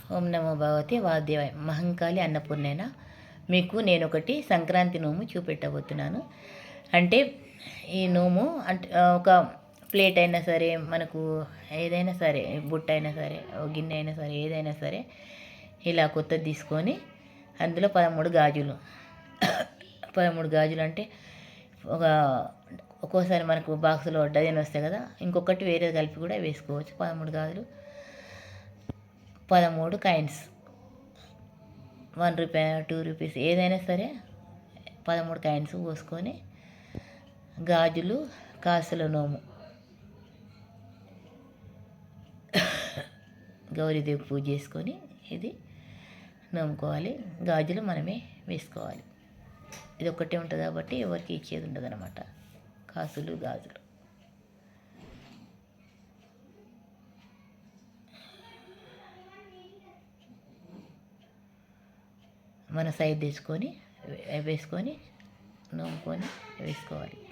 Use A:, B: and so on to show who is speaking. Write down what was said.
A: ఓం నమో భగవతి వాద్యవాయ మహంకాళి అన్నపూర్ణైన. మీకు నేను ఒకటి సంక్రాంతి నోము చూపెట్టబోతున్నాను. అంటే ఈ నోము అంటే ఒక ప్లేట్ అయినా సరే మనకు ఏదైనా సరే బుట్ట అయినా సరే ఓ గిన్నె అయినా సరే ఏదైనా సరే ఇలా కొత్తది తీసుకొని అందులో పదమూడు గాజులు. పదమూడు గాజులు అంటే ఒక ఒక్కోసారి మనకు బాక్స్లో డజన్ వస్తాయి కదా ఇంకొకటి వేరే కలిపి కూడా వేసుకోవచ్చు. పదమూడు గాజులు. పదమూడు coins. One rupee two rupees ఏదైనా సరే పదమూడు కాయిన్స్ పోసుకొని గాజులు కాసుల నోము. గౌరీదేవి పూజ చేసుకొని ఇది నమ్ముకోవాలి. గాజులు మనమే వేసుకోవాలి. ఇది ఒక్కటే ఉంటుంది కాబట్టి ఎవరికి ఇచ్చేది ఉండదు అనమాట కాసులు గాజులు. మన సైజ్ తెచ్చుకొని వేసుకొని నూముకొని వేసుకోవాలి.